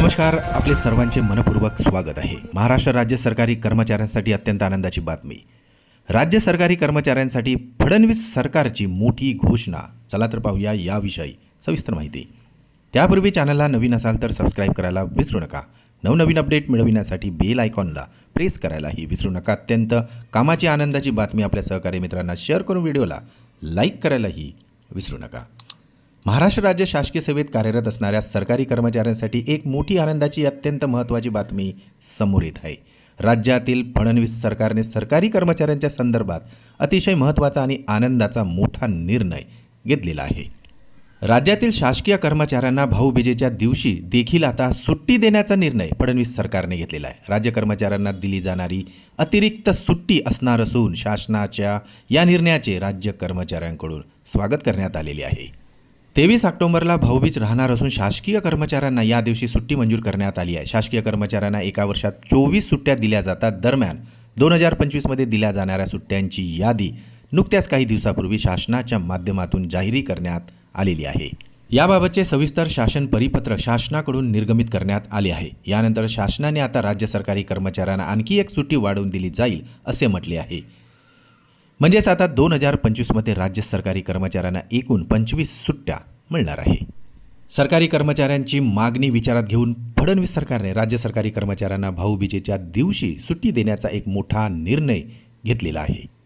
नमस्कार आपले सर्वांचे मनपूर्वक स्वागत आहे. महाराष्ट्र राज्य सरकारी कर्मचाऱ्यांसाठी अत्यंत आनंदाची बातमी. राज्य सरकारी कर्मचाऱ्यांसाठी फडणवीस सरकारची मोठी घोषणा. चला तर पाहूया याविषयी सविस्तर माहिती. त्यापूर्वी चॅनलला नवीन असाल तर सबस्क्राईब करायला विसरू नका. नवनवीन अपडेट मिळविण्यासाठी बेल आयकॉनला प्रेस करायलाही विसरू नका. अत्यंत कामाची आनंदाची बातमी आपल्या सहकारी मित्रांना शेअर करून व्हिडिओला लाईक करायलाही विसरू नका. महाराष्ट्र राज्य शासकीय सेवेत कार्यरत असणाऱ्या सरकारी कर्मचाऱ्यांसाठी एक मोठी आनंदाची अत्यंत महत्त्वाची बातमी समोर येत आहे. राज्यातील फडणवीस सरकारने सरकारी कर्मचाऱ्यांच्या संदर्भात अतिशय महत्त्वाचा आणि आनंदाचा मोठा निर्णय घेतलेला आहे. राज्यातील शासकीय कर्मचाऱ्यांना भाऊबीजेच्या दिवशी देखील आता सुट्टी देण्याचा निर्णय फडणवीस सरकारने घेतलेला आहे. राज्य कर्मचाऱ्यांना दिली जाणारी अतिरिक्त सुट्टी असणार असून शासनाच्या या निर्णयाचे राज्य कर्मचाऱ्यांकडून स्वागत करण्यात आलेले आहे. तेवीस ऑक्टोबरला भाऊबीज राहणार असून शासकीय कर्मचाऱ्यांना या दिवशी सुट्टी मंजूर करण्यात आली आहे. शासकीय कर्मचाऱ्यांना एका वर्षात चोवीस सुट्ट्या दिल्या जातात. दरम्यान दोन हजार पंचवीसमध्ये दिल्या जाणाऱ्या सुट्ट्यांची यादी नुकत्याच काही दिवसापूर्वी शासनाच्या माध्यमातून जाहीरी करण्यात आलेली आहे. याबाबतचे सविस्तर शासन परिपत्र शासनाकडून निर्गमित करण्यात आले आहे. यानंतर शासनाने आता राज्य सरकारी कर्मचाऱ्यांना आणखी एक सुट्टी वाढवून दिली जाईल असे म्हटले आहे. म्हणजेच आता दोन हजार पंचवीसमध्ये राज्य सरकारी कर्मचाऱ्यांना एकूण पंचवीस सुट्ट्या मिळणार आहे. सरकारी कर्मचाऱ्यांची मागणी विचारात घेऊन फडणवीस सरकारने राज्य सरकारी कर्मचाऱ्यांना भाऊबीजेच्या दिवशी सुट्टी देण्याचा एक मोठा निर्णय घेतलेला आहे.